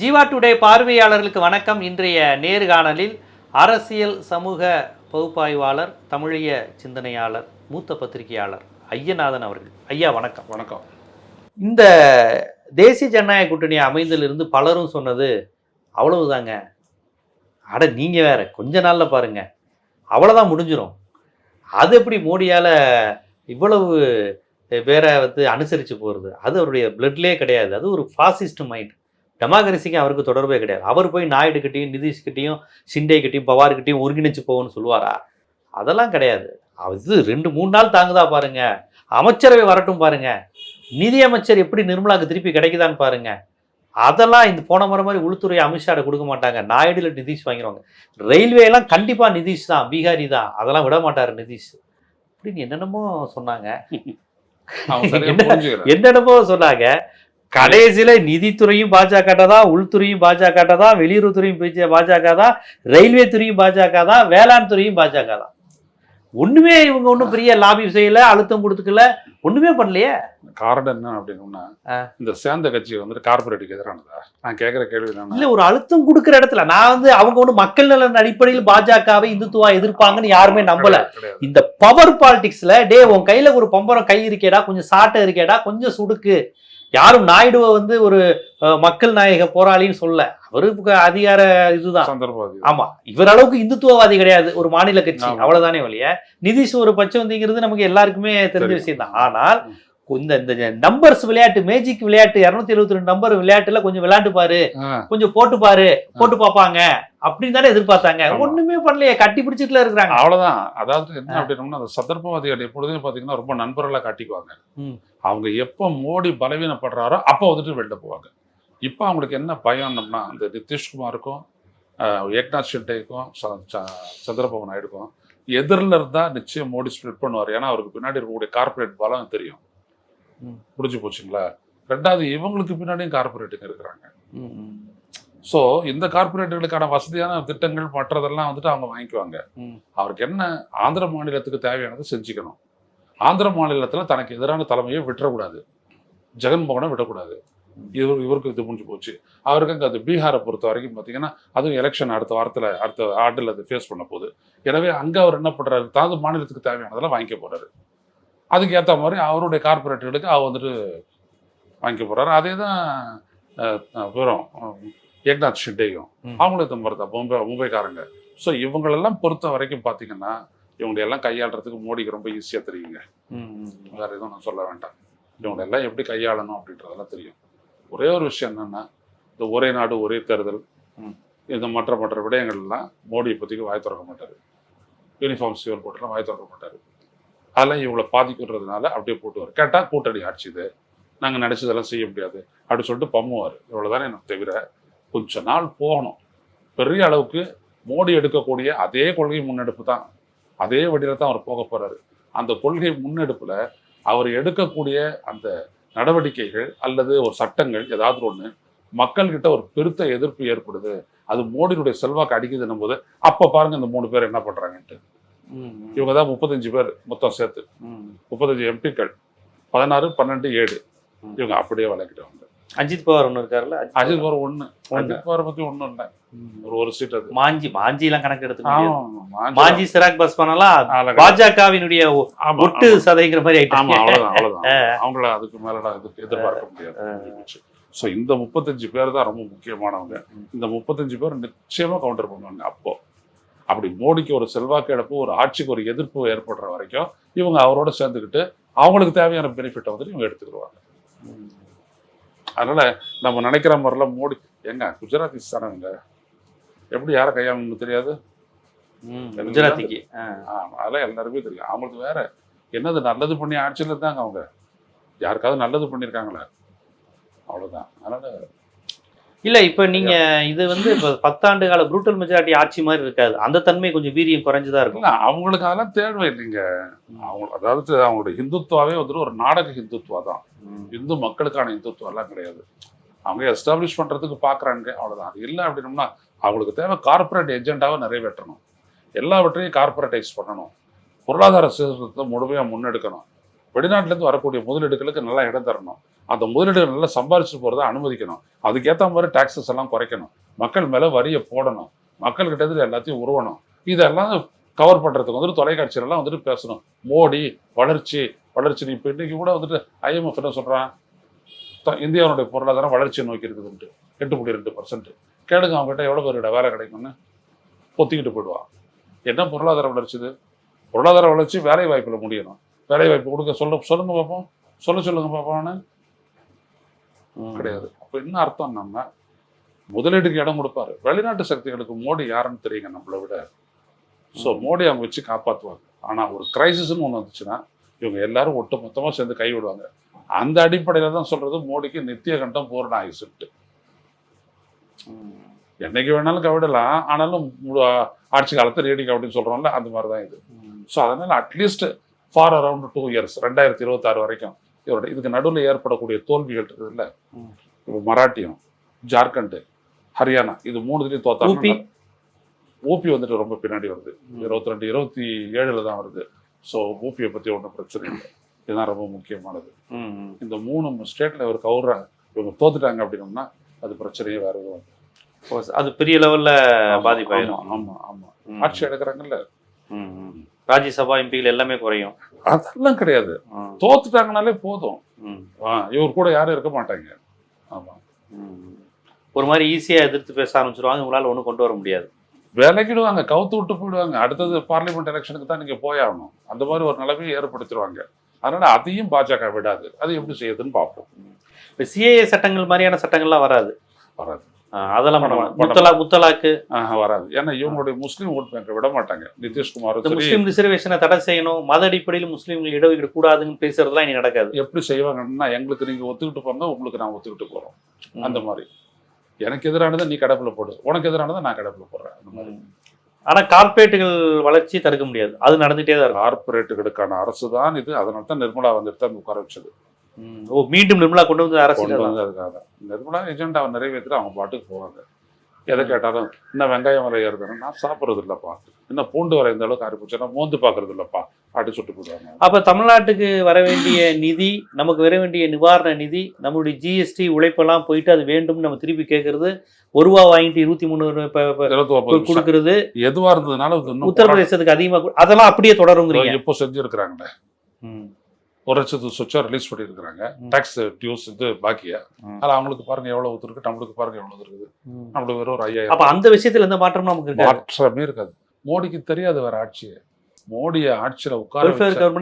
Jeeva today பார்வையாளர்களுக்கு வணக்கம். இன்றைய நேர்காணலில் அரசியல் சமூக பகுப்பாய்வாளர் தமிழிய சிந்தனையாளர் மூத்த பத்திரிகையாளர் ஐயநாதன் அவர்கள். ஐயா வணக்கம். வணக்கம். இந்த தேசிய ஜனநாயக கூட்டணி அமைந்திலிருந்து பலரும் சொன்னது அவ்வளவுதாங்க. அட நீங்க வேற கொஞ்ச நாள்ல பாருங்க. அவ்வளவுதான் முடிஞ்சிரும். அது எப்படி மோடியால இவ்வளவு பேரை வந்து அனுசரிச்சு போறது? அது அவருடைய பிளட்லேயே கிடையாது. அது ஒரு ஃபாசிஸ்ட் மைண்ட் டெமோக்ரஸிக்கு அவருக்கு தொடர்பே கிடையாது. அவர் போய் நாயுடு கிட்டையும் நிதிஷ்கிட்டையும் ஷிண்டே கிட்டையும் பவார்கிட்டையும் ஒருங்கிணைச்சு போகும்னு சொல்லுவாரா? அதெல்லாம் கிடையாது. அது ரெண்டு மூணு நாள் தாங்குதா பாருங்க. அமைச்சரவை வரட்டும் பாருங்க. நிதியமைச்சர் எப்படி நிர்மலாக்கு திருப்பி கிடைக்குதான்னு பாருங்க. அதெல்லாம் இந்த போன முறை மாதிரி உள்துறை அமித்ஷாட கொடுக்க மாட்டாங்க. நாயுடுல நிதிஷ் வாங்கிடுவாங்க ரயில்வே எல்லாம் கண்டிப்பா நிதிஷ் தான் பீகாரி தான். அதெல்லாம் விட மாட்டாரு நிதிஷ். அப்படின்னு என்னென்னமோ சொன்னாங்க. என்னென்னமோ சொன்னாங்க. கடைசியில நிதித்துறையும் பாஜக தான் உள்துறையும் பாஜக தான் வெளியுறவுத்துறையும் பிஜ- பாஜக தான் ரயில்வே துறையும் பாஜக தான் வேளாண் துறையும் பாஜக தான் ஒண்ணுமே இவங்க ஒண்ணும் பெரிய லாபி செய்யல அழுத்தம் கொடுத்துக்கல ஒண்ணுமே பண்ணலையே. காரணம் என்ன அப்படின்னா. இந்த சேர்ந்த கட்சி வந்துட்டு கார்பரேட்டுக்கு எதிரானதா? நான் கேட்கிற கேள்வி இல்ல ஒரு அழுத்தம் கொடுக்குற இடத்துல நான் வந்து அவங்க ஒண்ணு மக்கள் நலன் அடிப்படையில் பாஜகவை இந்துத்துவா எதிர்ப்பாங்கன்னு யாருமே நம்பல. இந்த பவர் பாலிடிக்ஸ்ல டே உன் கையில ஒரு பம்பரம் கை இருக்கேடா கொஞ்சம் சாட்டை இருக்கேடா கொஞ்சம் சுடுக்கு. யாரும் நாயுடுவை வந்து ஒரு மக்கள் நாயக போராளின்னு சொல்ல. அவருக்கு அதிகார இதுதான். ஆமா. இவர் அளவுக்கு இந்துத்துவவாதி கிடையாது. ஒரு மாநில கட்சி. அவ்வளவுதானே வழிய நிதிஷ் ஒரு பச்சவந்திங்கிறது நமக்கு எல்லாருக்குமே தெரிஞ்ச. விஷயம் தான் ஆனால் இந்த இந்த நம்பர்ஸ் விளையாட்டு மேஜிக் விளையாட்டு இருநூத்தி எழுபத்தி ரெண்டு நம்பர் விளையாட்டுல கொஞ்சம் விளையாண்டு பாரு. கொஞ்சம் போட்டு பாரு. போட்டு பார்ப்பாங்க. அப்படின்னு தானே எதிர்பார்த்தாங்க. ஒண்ணுமே பண்ணலையே. கட்டி பிடிச்சிட்டுல இருக்கிறாங்க. அவ்வளவுதான். அதாவது என்ன அப்படின்னா அந்த சந்தர்ப்பவாதிகள் எப்பொழுதுமே பாத்தீங்கன்னா ரொம்ப நண்பர்களா காட்டிக்குவாங்க. அவங்க எப்ப மோடி பலவீனப்படுறாரோ அப்ப வந்துட்டு வெளில போவாங்க. இப்ப அவங்களுக்கு என்ன பயம்னம்னா அந்த நிதிஷ்குமாருக்கும் ஏக்நாத் ஷிண்டேக்கும் ச- ச- சந்திரபாபு நாயுடுக்கும் எதிரில் இருந்தா நிச்சயம் மோடி ஸ்ப்ளிட் பண்ணுவார். ஏன்னா அவருக்கு பின்னாடி இருக்கக்கூடிய கார்ப்பரேட் பலம் தெரியும். ம். புரிஞ்சு போச்சுங்களா? ரெண்டாவது இவங்களுக்கு பின்னாடியும் கார்ப்பரேட்டுங்க இருக்கிறாங்க. ஸோ இந்த கார்ப்பரேட்டுகளுக்கான வசதியான திட்டங்கள் மற்றதெல்லாம் வந்துட்டு அவங்க வாங்கிக்குவாங்க. அவருக்கு என்ன? ஆந்திர மாநிலத்துக்கு தேவையானதை செஞ்சுக்கணும். ஆந்திர மாநிலத்தில் தனக்கு எதிரான தலைமையை விட்டுறக்கூடாது. ஜெகன்மோகனை விடக்கூடாது. இவர் இவருக்கு இது முடிஞ்சு போச்சு. அவருக்கு அங்கே அது பீகாரை பொறுத்த வரைக்கும் பார்த்தீங்கன்னா அதுவும் எலெக்ஷன் அடுத்த வாரத்தில் அடுத்த ஆண்டில் அது ஃபேஸ் பண்ண போகுது. எனவே அங்கே அவர் என்ன பண்ணுறாரு தனது மாநிலத்துக்கு தேவையானதெல்லாம் வாங்கிக்க போறாரு. அதுக்கு ஏற்ற மாதிரி அவருடைய கார்ப்பரேட்டுகளுக்கு அவர் வந்துட்டு வாங்கிக்க போறாரு. அதே தான் வெறும் ஏக்நாத் ஷிண்டேயும். அவங்களும் தான் மும்பை மும்பைக்காரங்க. ஸோ இவங்களெல்லாம் பொறுத்த வரைக்கும் பார்த்தீங்கன்னா இவங்களை எல்லாம் கையாளுறதுக்கு மோடிக்கு ரொம்ப ஈஸியாக தெரியுங்க. வேற எதுவும் நான் சொல்ல வேண்டாம். இவங்களை எல்லாம் எப்படி கையாளணும் அப்படின்றதெல்லாம் தெரியும். ஒரே ஒரு விஷயம் என்னன்னா இந்த ஒரே நாடு ஒரே தேர்தல். இந்த மற்ற மற்ற விடயங்கள்லாம் மோடி இப்போதைக்கு வாய் திறக்க மாட்டார். யூனிஃபார்ம் சிவர் போட்டுலாம் வாய் திறக்க மாட்டார். அதெல்லாம் இவங்களை பாதிக்கிறதுனால அப்படியே போட்டுவார். கேட்டால் கூட்டணி ஆட்சி இது. நாங்கள் நினச்சதெல்லாம் செய்ய முடியாது. அப்படின்னு சொல்லிட்டு பம்முவார். இவ்வளோதானே எனக்கு தவிர கொஞ்ச நாள் போகணும். பெரிய அளவுக்கு மோடி எடுக்கக்கூடிய அதே கொள்கை முன்னெடுப்பு தான். அதே வழியில தான் அவர் போக போகிறார் அந்த கொள்கை முன்னெடுப்பில் அவர் எடுக்கக்கூடிய அந்த நடவடிக்கைகள் அல்லது ஒரு சட்டங்கள் ஏதாவது ஒன்று மக்கள்கிட்ட ஒரு பெருத்த எதிர்ப்பு ஏற்படுது. அது மோடியுடைய செல்வாக்கு அடிக்குதுன்னும் போது அப்போ பாருங்க இந்த மூணு பேர் என்ன பண்ணுறாங்கன்ட்டு இவங்க தான் முப்பத்தஞ்சு பேர் மொத்தம் சேர்த்து. முப்பத்தஞ்சு எம்பிக்கள். பதினாறு பன்னெண்டு ஏழு. இவங்க அப்படியே விளக்கிட்டவங்க அஜித் பவார் ஒண்ணு இருக்காருல்ல? அஜித் பவார் ஒண்ணு. அஜித் பவாரை பத்தி ஒண்ணும் இல்லை. ஒரு ஒரு சீட் அது. மாஞ்சி மாஞ்சி எல்லாம் கணக்கு எடுத்துக்க முடியாது. ஆமா, மாஞ்சி. சிராக் பஸ் பண்ணலாம் ஆமா, பாஜகவினுடைய ஒட்டு. சதைங்கிற மாதிரி ஆயிட்டாங்க அவ்வளவுதான் அவ்வளவுதான். அவங்கள அதுக்கு மேலலாம் எதிர்- எதிர்பார்க்க முடியாது. ஸோ இந்த முப்பத்தஞ்சு பேர் தான் ரொம்ப முக்கியமானவங்க. இந்த முப்பத்தஞ்சு பேர் நிச்சயமா கவுண்டர் பண்ணுவாங்க அப்போ. அப்படி மோடிக்கு ஒரு செல்வாக்கு இழப்பு ஒரு ஆட்சிக்கு ஒரு எதிர்ப்பு ஏற்படுற வரைக்கும் இவங்க அவரோட சேர்ந்துக்கிட்டு அவங்களுக்கு தேவையான பெனிஃபிட்டை வந்துட்டு இவங்க எடுத்துக்கிடுவாங்க. அதனால நம்ம நினைக்கிற மாதிரிலாம் மோடி எங்க குஜராத்திஸ் தானேங்க எப்படி யாரை கையாளணும்னு தெரியாது? குஜராத்திக்கு. அதெல்லாம் எல்லாருமே தெரியும். அவங்களுக்கு வேற என்னது நல்லது பண்ணி ஆட்சியில் இருந்தாங்க அவங்க? யாருக்காவது நல்லது பண்ணியிருக்காங்களா? அவ்வளவுதான். அதனால இல்ல இப்ப நீங்க இது வந்து இப்ப பத்தாண்டு கால புரூட்டல் மெஜாரிட்டி ஆட்சி மாதிரி இருக்காது. அந்த தன்மை கொஞ்சம் வீரியம் குறைஞ்சுதான் இருக்கும். அவங்களுக்கு அதெல்லாம் தேவை இல்லைங்க அவங்க அதாவது அவங்களுடைய ஹிந்துத்துவாவே வந்துட்டு ஒரு நாடக ஹிந்துத்துவா தான். இந்து மக்களுக்கான ஹிந்துத்துவம் எல்லாம் கிடையாது. அவங்க எஸ்டாப்ளிஷ் பண்றதுக்கு பாக்குறாங்க அவ்வளவுதான். அது இல்லை அப்படின்னம்னா அவங்களுக்கு தேவை கார்ப்பரேட் எஜெண்டாவை நிறைவேற்றணும். எல்லாவற்றையும் கார்ப்பரேட்டைஸ் பண்ணணும். பொருளாதார சீர்திருத்தத்தை முழுமையா முன்னெடுக்கணும். வெளிநாட்டுல இருந்து வரக்கூடிய முதலீடுகளுக்கு நல்லா இடம் தரணும். அந்த முதலீடுகள் நல்லா சம்பாரிச்சு போகிறத அனுமதிக்கணும். அதுக்கேற்ற மாதிரி டாக்ஸஸ் எல்லாம் குறைக்கணும். மக்கள் மேலே வரியை போடணும். மக்கள்கிட்ட இருந்து எல்லாத்தையும் உருவணும். இதெல்லாம் கவர் பண்ணுறதுக்கு வந்துட்டு தொலைக்காட்சியிலலாம் வந்துட்டு பேசணும். மோடி வளர்ச்சி வளர்ச்சி இப்போ இன்றைக்கி கூட வந்துட்டு ஐஎம்எஃப் என்ன சொல்கிறான் இந்தியாவுடைய பொருளாதாரம் வளர்ச்சியை நோக்கி இருக்குதுன்ட்டு எட்டு புள்ளி ரெண்டு பர்சன்ட் கேளுங்க அவங்ககிட்ட எவ்வளோ பேரோட வேலை கிடைக்கும்னு? பொத்திக்கிட்டு போயிடுவான் என்ன பொருளாதார வளர்ச்சி இது? பொருளாதார வளர்ச்சி வேலை வாய்ப்பில் முடியணும். வேலை வாய்ப்பு கொடுக்க சொல்ல சொல்லுங்க பார்ப்போம் சொல்ல சொல்லுங்க பார்ப்போம்னு கிடையாது. அப்போ என்ன அர்த்தம் நம்ம? முதலீடுக்கு இடம் கொடுப்பாரு. வெளிநாட்டு சக்திகளுக்கு மோடி யாருன்னு தெரியுங்க நம்மளை விட. ஸோ மோடி அவங்க வச்சு காப்பாற்றுவாங்க ஆனால் ஒரு கிரைசிஸ்னு ஒன்று வந்துச்சுன்னா இவங்க எல்லாரும் ஒட்டு மொத்தமாக சேர்ந்து கைவிடுவாங்க அந்த அடிப்படையில் தான் சொல்றது மோடிக்கு நித்திய கண்டம் பூரண ஆயுசுட்டு என்னைக்கு வேணாலும் கவிடலாம். ஆனாலும் ஆட்சி காலத்தை நீடிக்கும் அப்படின்னு சொல்றோம்ல அந்த மாதிரி தான் இது ஸோ அதனால at least for around two years ரெண்டாயிரத்தி இருபத்தாறு வரைக்கும். இவரோட இதுக்கு நடுவில் ஏற்படக்கூடிய தோல்விகள் இருக்குதுல்ல. இப்போ மராட்டியம் ஜார்க்கண்ட் ஹரியானா இது மூணுத்துலையும் ஊபி? தோத்தாங்க. ஊபி? வந்துட்டு ரொம்ப பின்னாடி வருது. இருபத்தி ரெண்டு இருபத்தி ஏழுல தான் வருது. ஸோ ஊபியை பற்றி ஒன்றும் பிரச்சனை இல்லை. இதுதான் ரொம்ப முக்கியமானது. இந்த மூணு ஸ்டேட்ல இவர் கவுர இவங்க தோத்துட்டாங்க அப்படின்னோம்னா அது பிரச்சனையே வேற எதுவும். அது பெரிய லெவல்ல ஆமா, பாதிப்பாயிரும் ஆமா ஆமா ம். ஆட்சி எடுக்கிறாங்கல்ல. ராஜ்யசபா எம்பிகள் எல்லாமே குறையும். அதெல்லாம் கிடையாது. தோத்துட்டாங்கனாலே போதும். இவர் கூட யாரும் இருக்க மாட்டாங்க. ஆமா. ம். ஒரு மாதிரி ஈஸியா எதிர்த்து பேச ஆரம்பிச்சிருவாங்க. உங்களால ஒண்ணும் கொண்டு வர முடியாது. விலகிடுவாங்க. கவுத்து விட்டு போயிடுவாங்க. அடுத்தது பார்லிமெண்ட் எலெக்ஷனுக்கு தான் நீங்க போயாகணும் அந்த மாதிரி ஒரு நிலைமையை ஏற்படுத்திடுவாங்க. அதனால அதையும் பாஜக விடாது. அது எப்படி செய்யுதுன்னு பார்ப்போம். இப்ப சிஏஏ சட்டங்கள் மாதிரியான சட்டங்கள்லாம் வராது. வராது. அதெல்லாம். முத்தலாக் முத்தலாக்கு? வராது. ஏன்னா இவங்களுடைய முஸ்லீம் ஓட் பேங்கை விட மாட்டாங்க. சரி. முஸ்லீம் ரிசர்வேஷனை தடை செய்யணும். மத அடிப்படையில் முஸ்லீம்கள் இடஒதுக்கீடு கூடாதுன்னு பேசுறதுலாம் இனி நடக்காது. எப்படி செய்வாங்கன்னா எங்களுக்கு நீங்க ஒத்துக்கிட்டு போங்க உங்களுக்கு நான் ஒத்துக்கிட்டு போறோம். அந்த மாதிரி. எனக்கு எதிரானதை நீ கடப்புல போடு. உனக்கு எதிரானதை நான் கடப்புல போடுறேன். அந்த மாதிரி. ஆனா கார்ப்பரேட்டுகள் வளர்ச்சி தடுக்க முடியாது. அது நடந்துட்டே தான் இருக்கும். கார்பரேட்டுகளுக்கான அரசு தான் இது. அதனால தான் நிர்மலா வந்துட்டு தான் உட்கார வச்சது. ஓ மீண்டும் நிர்மலா கொண்டு வந்து கொண்டு அரசியல் வந்து அதுக்காக. நிர்மலா எஜெண்டாவை நிறைவேற்றிட்டு அவங்க பாட்டுக்கு போவாங்க. எதை கேட்டாலும் என்ன வெங்காயம் விலை ஏறுதுன்னு? நான் சாப்பிட்றது இல்லப்பா என்ன பூண்டு வரை இந்த அளவுக்கு அரைப்பிச்சுன்னா மோந்து பார்க்கறது இல்லப்பா அப்படி சுட்டு போடுவாங்க. அப்ப தமிழ்நாட்டுக்கு வர வேண்டிய நிதி நமக்கு வர வேண்டிய நிவாரண நிதி நம்மளுடைய ஜிஎஸ்டி உழைப்பெல்லாம் போயிட்டு அது வேண்டும்னு நம்ம திருப்பி கேட்கறது ஒரு ரூபா வாங்கிட்டு இருபத்தி மூணு. கொடுக்கறது எதுவா இருந்ததுனால இன்னும் உத்தரப்பிரதேசத்துக்கு அதிகமா கொடு- அதெல்லாம் அப்படியே தொடருங்கிறீங்க. இப்போ செஞ்சிருக்கிறாங்களே. ம். ஒரு லட்சத்து சொச்சா ரிலீஸ் பண்ணியிருக்கிறாங்க. டாக்ஸ் டியூஸ் இது பாக்கியா. அதில் அவங்களுக்கு பாருங்க எவ்வளவு ஒத்துருக்கு நம்மளுக்கு பாருங்க எவ்வளவு இருக்குது. நம்மளுக்கு வெறும் ஒரு அப்ப ஐயாயிரம் அந்த விஷயத்துல எந்த மாற்றமும் நமக்கு இருக்காது? மாற்றமே இருக்காது. மோடிக்கு தெரியாது வேற ஆட்சியை. மோடிய ஆட்சியில உட்கார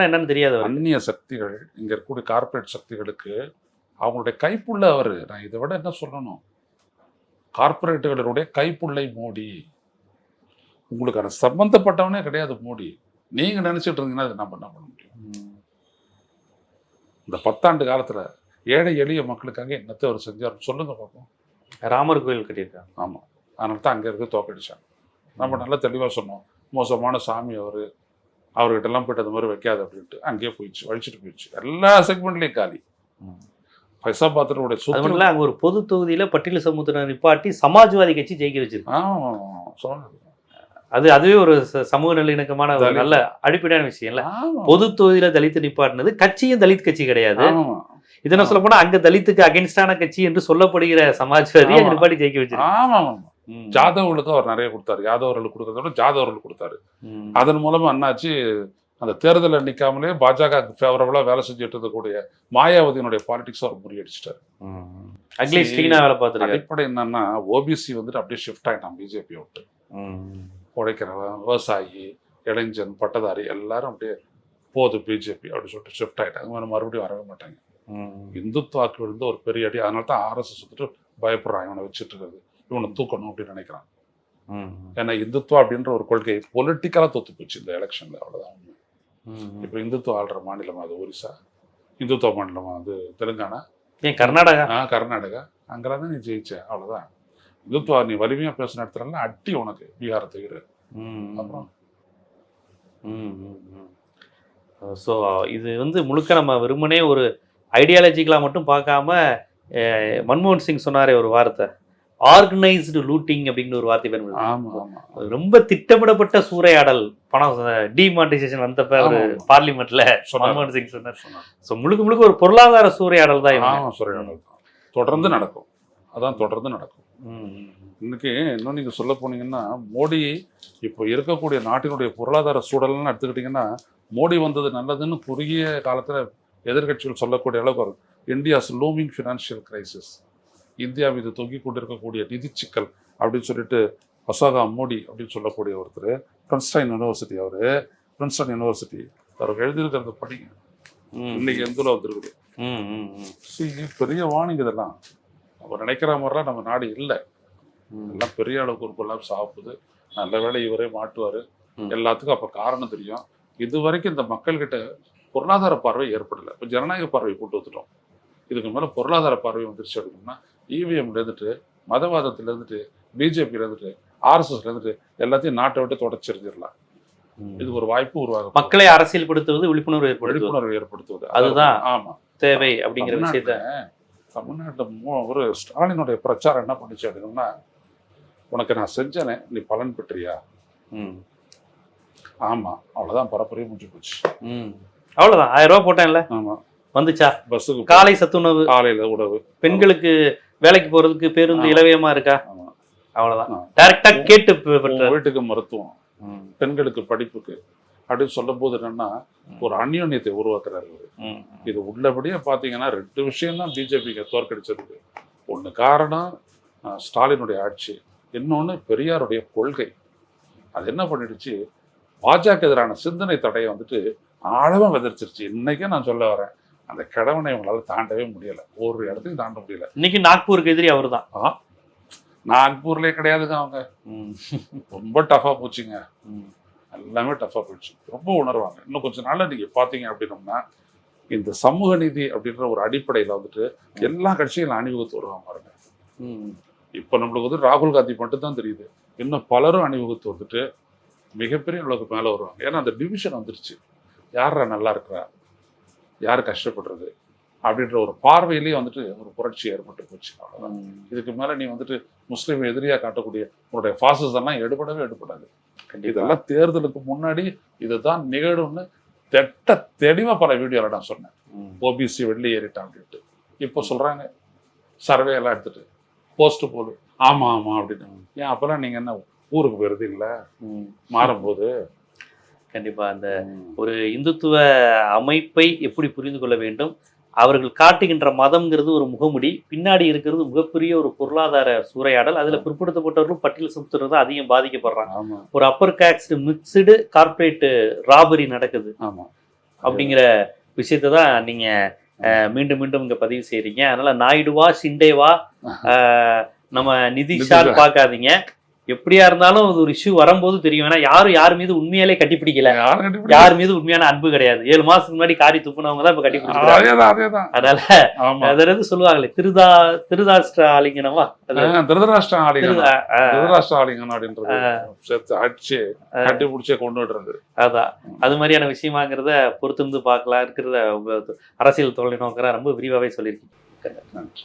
என்னன்னு தெரியாது. அந்நிய சக்திகள் இங்க இருக்கக்கூடிய கார்ப்பரேட் சக்திகளுக்கு அவங்களுடைய கைப்புள்ள அவரு. நான் இதை விட என்ன சொல்லணும்? கார்ப்பரேட்டுகளுடைய கைப்புள்ளை மோடி. உங்களுக்கான சம்பந்தப்பட்டவனே கிடையாது மோடி. நீங்க நினைச்சிட்டு இருந்தீங்கன்னா அதை நம்ம என்ன பண்ண முடியும். இந்த பத்தாண்டு காலத்துல ஏழை எளிய மக்களுக்காக என்னத்தை அவர் செஞ்சார் சொல்லுங்க பார்ப்போம். ராமர் கோயில் கட்டியிருக்காங்க. ஆமா. அதனால தான் அங்க இருந்து தோக்கடிச்சாங்க. நம்ம நல்லா தெளிவா சொன்னோம். மோசமான சாமி அவரு அவர்கிட்ட எல்லாம் போயிட்டு அது மாதிரி வைக்காது அப்படின்ட்டு அங்கேயே போயிடுச்சு வழிச்சிட்டு போயிடுச்சு. எல்லா செக்மெண்ட்லயும் காலி. ம். பைசாபாத்தினுடைய அது சொத்து மட்டும் இல்ல அங்க ஒரு பொது தொகுதியில பட்டியல் சமுத்திரம் நிப்பாட்டி சமாஜ்வாதி கட்சி ஜெயிக்க வச்சிருக்கு. ஆமா சொன்னது. அது அதுவே ஒரு சமூக நல்லிணக்கமான ஒரு தலித். நல்ல அடிப்படையான விஷயம் இல்ல. பொது தொகுதியில தலித் நிப்பாட்டினது கட்சியும் தலித் கட்சி கிடையாது ஆமா. இது என்ன சொல்ல போனா அங்க தலித்துக்கு அகைன்ஸ்டான கட்சி என்று சொல்லப்படுகிற சமாஜ்வாதி அங்க. நிப்பாட்டி ஜெயிக்க வச்சிருக்கு. ஜாதவர்களுக்கு அவர் நிறைய கொடுத்தாரு யாதவர்களுக்கு கொடுக்கறத விட ஜாதவர்களுக்கு கொடுத்தாரு. அதன் மூலமா என்னாச்சு அந்த தேர்தலில் நிக்காமலே பாஜக ஃபேவரபுளா வேலை செஞ்சுட்டு இருக்கக்கூடிய மாயாவதியினுடைய பாலிடிக்ஸ் அவர் முறியடிச்சிட்டாரு ஸ்ரீனா வேலை பார்த்துருக்காரு அடிப்படை என்னன்னா ஓபிசி வந்துட்டு அப்படியே ஷிஃப்ட் ஆயிட்டான் பிஜேபி விட்டு. உழைக்கிறவன் விவசாயி இளைஞன் பட்டதாரி எல்லாரும் அப்படியே போகுது பிஜேபி அப்படின்னு சொல்லிட்டு ஷிஃப்ட் ஆயிட்டாங்க. இவங்க மறுபடியும் வரவே மாட்டாங்க. இந்துத்வாக்கு விழுந்து ஒரு பெரிய அடி. அதனால தான் ஆர்எஸ்எஸ் வந்துட்டு பயப்படுறான் இவனை வச்சுட்டு இருக்கிறது இவனை தூக்கணும் அப்படின்னு நினைக்கிறான். ஏன்னா இந்துத்வா அப்படின்ற ஒரு கொள்கை பொலிட்டிக்கலாக தோத்து போச்சு இந்த எலெக்ஷன்ல உண்மை. ம். இப்போ இந்துத்துவா ஆள்ற மாநிலம் அது? ஒரிசா. இந்துத்துவ மாநிலம் அது? தெலுங்கானா? ஏன் கர்நாடகா? ஆ, கர்நாடகா. அங்கெல்லாம் தான் நீ ஜெயிச்ச. அவ்வளவுதான். இந்துத்துவா நீ வலிமையா பேசின இடத்துல அட்டி உனக்கு பீகாரை தவிர. அப்புறம்? ஸோ இது வந்து முழுக்க நம்ம வெறுமனே ஒரு ஐடியாலஜிக்கலாக மட்டும் பார்க்காம மன்மோகன் சிங் சொன்னாரே ஒரு வார்த்தை. ஆர்கனைஸ்டு லூட்டிங் அப்படிங்கிற ஒரு வார்த்தை பயன்படுது ஆமா ஆமா. ரொம்ப திட்டமிடப்பட்ட சூறையாடல். பணம் டிமானிட்டைசேஷன் வந்தப்ப ஒரு. பார்லிமெண்ட்ல. மன்மோகன் சிங் சொன்னார். ஸோ முழுக்க முழுக்க ஒரு பொருளாதார சூறையாடல் தான் தொடர்ந்து நடக்கும். அதான் தொடர்ந்து நடக்கும். இன்னைக்கு இன்னும் நீங்க சொல்ல போனீங்கன்னா மோடி இப்போ இருக்கக்கூடிய நாட்டினுடைய பொருளாதார சூழல்னு எடுத்துக்கிட்டீங்கன்னா மோடி வந்தது நல்லதுன்னு குறுகிய காலத்துல எதிர்க்கட்சிகள் சொல்லக்கூடிய அளவுக்கு வரும். India's looming financial crisis India மீது தொங்கிக் கொண்டிருக்கக்கூடிய நிதி சிக்கல் அப்படின்னு சொல்லிட்டு அசோகா மோடி அப்படின்னு சொல்லக்கூடிய ஒருத்தர் பிரின்ஸ்டன் யூனிவர்சிட்டி அவரு பிரின்ஸ்டன் யூனிவர்சிட்டி அவருக்கு எழுதியிருக்கிறது படிங்க. ம், இன்னைக்கு எந்தில் வந்திருக்குது? பெரிய வார்னிங் இதெல்லாம். அவர் நினைக்கிற மாதிரிலாம் நம்ம நாடு இல்லை. எல்லாம் பெரிய அளவுக்கு கொள்ளாம் சாப்பிடுது. நல்ல வேளை இவரே மாட்டுவார். எல்லாத்துக்கும் அப்போ காரணம் தெரியும். இது வரைக்கும் இந்த மக்கள்கிட்ட பொருளாதார பார்வை ஏற்படலை. இப்போ ஜனநாயக பார்வை கொண்டு வந்துட்டோம். இதுக்கு மேலே பொருளாதார பார்வை வந்துருச்சு அப்படின்னா இவிஎம்ல இருந்துட்டு மதவாதத்துல இருந்துட்டு பிஜேபியில இருந்துட்டு ஆர்எஸ்எஸ்ல இருந்துட்டு எல்லாத்தையும் நாட்டை விட்டு தொடச்சிருந்துடலாம். இது ஒரு வாய்ப்பு உருவாக மக்களை அரசியல்படுத்துவது விழிப்புணர்வு ஏற்படுத்துவது. விழிப்புணர்வு ஏற்படுத்துவது. அதுதான். ஆமா. தேவை அப்படிங்கிற விஷயத்த தமிழ்நாட்டில் ஒரு ஸ்டாலினுடைய பிரச்சாரம் என்ன பண்ணுச்சு அப்படின்னா உனக்கு நான் செஞ்சேனே நீ பலன் பெற்றியா? ம், ஆமா அவ்வளவுதான் பரப்புரையும் முடிஞ்சு போச்சு. ம். அவ்வளவுதான். ஆயிரம் ரூபாய் போட்டேன்ல? ஆமா. வந்துச்சா? பஸ்ஸுக்கு காலை சத்துணவு. காலையில உணவு. பெண்களுக்கு வேலைக்கு போறதுக்கு பேருந்து ஆமா. இலவயமா இருக்கா? ஆமா. அவ்வளவுதான். ஆ. டைரக்டா கேட்டு வீட்டுக்கு மருத்துவம். பெண்களுக்கு படிப்புக்கு. அப்படின்னு சொல்லும் போது என்னன்னா ஒரு அந்யோன்யத்தை உருவாக்குறாரு அவரு. இது உள்ளபடியே பாத்தீங்கன்னா ரெண்டு விஷயம் தான் பிஜேபிக்கு தோற்கடிச்சதுக்கு ஒண்ணு காரணம் ஸ்டாலினுடைய ஆட்சி. இன்னொன்னு பெரியாருடைய கொள்கை. அது என்ன பண்ணிடுச்சு? பாஜக எதிரான சிந்தனை தடையை வந்துட்டு ஆழமா விதைச்சிருச்சு இன்னைக்கே நான் சொல்ல வரேன். அந்த கிழவனை இவங்களால தாண்டவே முடியல. ஒரு இடத்தையும் தாண்ட முடியல. இன்னைக்கு நாக்பூருக்கு எதிரி அவர்தான். நாக்பூர்லயே கிடையாதுங்க அவங்க. ரொம்ப டஃபா போச்சுங்க. எல்லாமே டஃபா போயிடுச்சு. ரொம்ப உணர்வாங்க. இன்னும் கொஞ்ச நாள்ல நீங்க பாத்தீங்க அப்படின்னம்னா இந்த சமூக நீதி அப்படின்ற ஒரு அடிப்படையில வந்துட்டு எல்லா கட்சியும் அணிவகுத்து வருவாங்க பாருங்க. இப்போ நம்மளுக்கு வந்து ராகுல் காந்தி மட்டும் தான் தெரியுது. இன்னும் பலரும் அணிவகுத்து வந்துட்டு மிகப்பெரிய அளவுக்கு மேலே வருவாங்க. ஏன்னா அந்த டிவிஷன் வந்துருச்சு. யாரா நல்லா இருக்கிறா? யார் கஷ்டப்படுறது? அப்படின்ற ஒரு பார்வையிலேயே வந்துட்டு ஒரு புரட்சி ஏற்பட்டு போச்சு. இதுக்கு மேல நீ வந்துட்டு முஸ்லீம் எதிரியா காட்டக்கூடிய உன்னுடைய ஃபாசஸ் எல்லாம் எடுபடவே எடுபடாது. இதெல்லாம் தேர்தலுக்கு முன்னாடி இதுதான் நிகழும்னு தெட்ட தெளிவா பல வீடியோல நான் சொன்னேன். ஓபிசி வெளியே ஏறிட்டான் அப்படின்ட்டு இப்போ சொல்றாங்க சர்வே எல்லாம் எடுத்துட்டு போஸ்ட் போடு. ஆமா ஆமா அப்படின்னு. ஏன் அப்பெல்லாம் நீங்க என்ன ஊருக்கு போயிருது இல்ல. மாறும்போது? கண்டிப்பா. அந்த ஒரு இந்துத்துவ அமைப்பை எப்படி புரிந்து கொள்ள வேண்டும்? அவர்கள் காட்டுகின்ற மதம்ங்கிறது ஒரு முகமுடி பின்னாடி இருக்கிறது மிகப்பெரிய ஒரு பொருளாதார சூறையாடல். அதுல பிற்படுத்தப்பட்டவர்களும் பட்டியல் சுமத்துறது அதிகம் பாதிக்கப்படுறாங்க. ஒரு upper caste mixed corporate robbery நடக்குது. ஆமா. அப்படிங்கிற விஷயத்தை தான் நீங்க அஹ், மீண்டும் மீண்டும் இங்க பதிவு செய்றீங்க. அதனால நாயுடுவா சிண்டேவா நம்ம நிதிஷா. பார்க்காதீங்க. எப்படியா இருந்தாலும் அது ஒரு இஷ்யூ வரும்போது தெரியும். ஏன்னா யாரும் யார் மீது உண்மையாலே கட்டிப்பிடிக்கல. யாரும் கண்டுபிடிக்கல. யார் மீது உண்மையான அன்பு கிடையாது. ஏழு மாசத்துக்கு முன்னாடி காரி துப்புனவங்க தான் இப்ப கட்டி பிடிக்கிறாங்க அதேதான் அதேதான் அதனால அதாவது சொல்லுவாங்களே திருதா திருதாஷ்டிர ஆலிங்கனவா அது ஆ, திருதராஷ்டிரம் ஆலிங்கனம். திருதா ஆ, திருதராஷ்டிரம் ஆலிங்கனம் அப்படின்றது. சேர்த்து அடிச்சு கட்டி பிடிச்சே கொண்டு விடுறது அதான். அது மாதிரியான விஷயமாங்கிறத பொறுத்திருந்து பார்க்கலாம். இருக்கிறத அரசியல் தொழில்நோக்கிற ரொம்ப விரிவாவே சொல்லியிருக்கீங்க. நன்றி.